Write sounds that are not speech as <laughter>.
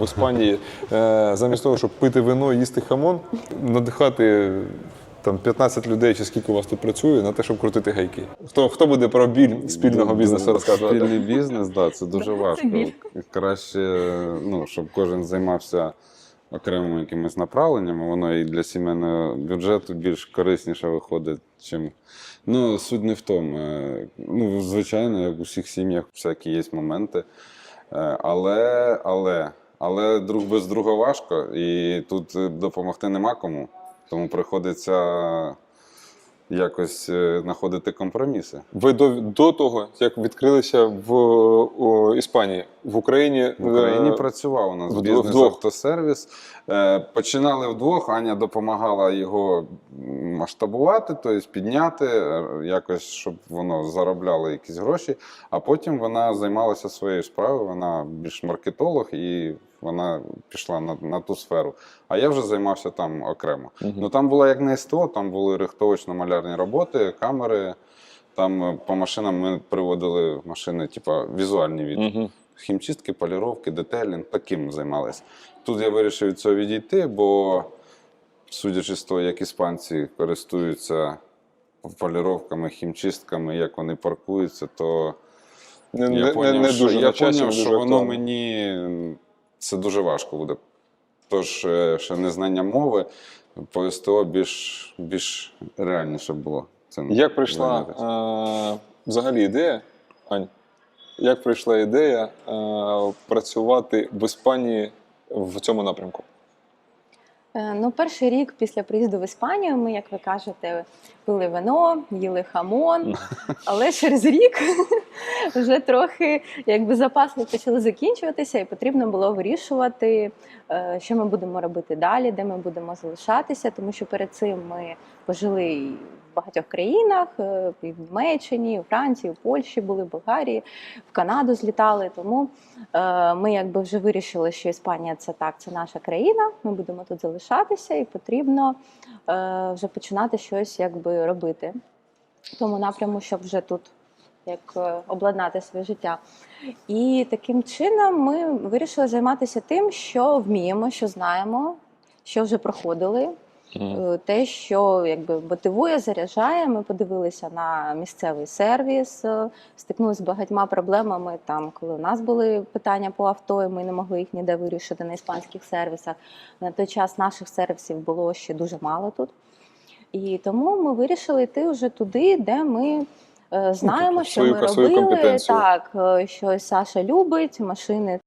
В Іспанії е, замість того, щоб пити вино, їсти хамон, надихати там 15 людей, чи скільки у вас тут працює, на те, щоб крутити гайки. Хто, хто буде про біль спільного бізнесу розказувати? Спільний бізнес, да, це дуже важко. Краще, ну, щоб кожен займався окремими якимись направленнями, воно і для сімейного бюджету більш корисніше виходить, чим. Ну, суть не в тому. Е, Ну, звичайно, як у всіх сім'ях, всякі є моменти. Е, Але, але, але друг без друга важко, і тут е, допомогти нема кому. Тому приходиться якось е, знаходити компроміси. Ви до, до того, як відкрилися в о, Іспанії, в Україні, В Україні е, працював у нас бізнес вдвох. автосервіс. Е, Починали вдвох. Аня допомагала його масштабувати, тобто підняти, е, якось, щоб воно заробляло якісь гроші. А потім вона займалася своєю справою. Вона більш маркетолог і вона пішла на, на ту сферу. А я вже займався там окремо. Мгм. Ну там була як не СТО, там були рихтовочно-малярні роботи, камери. Там е, по машинам ми приводили машини, типа візуальні від Мгм. хімчистки, поліровки, детелінг, таким займалися. Тут я вирішив від цього відійти, бо, судячи з того, як іспанці користуються поліровками, хімчистками, як вони паркуються, то не, я не, поняв, не, не що, дуже я часі, поняв, що воно мені це дуже важко буде. Тож е, ще незнання мови по СТО більш, більш реальніше було. Цим Як прийшла е, взагалі ідея, Ань? Як прийшла ідея е, працювати в Іспанії в цьому напрямку? Е, Ну, перший рік після приїзду в Іспанію ми, як ви кажете, пили вино, їли хамон, але через рік <laughs> вже трохи якби запаси почали закінчуватися, і потрібно було вирішувати, е, що ми будемо робити далі, де ми будемо залишатися, тому що перед цим ми пожили багатьох країнах, е, і в Німеччині, і у Франції, у Польщі були, в Болгарії, в Канаду злітали. Тому Е, Ми якби вже вирішили, що Іспанія це так, це наша країна. Ми будемо тут залишатися, і потрібно е, вже починати щось якби робити в тому напряму, щоб вже тут як обладнати своє життя. І таким чином ми вирішили займатися тим, що вміємо, що знаємо, що вже проходили. Е, те, що якби мотивує, заряджає. Ми подивилися на місцевий сервіс, е, стикнулися з багатьма проблемами. Там, коли у нас були питання по авто, і ми не могли їх ніде вирішити на іспанських сервісах. На той час наших сервісів було ще дуже мало тут. І тому ми вирішили йти вже туди, де ми. е, Знаємо, тобто що свою- ми робили так, що Саша любить машини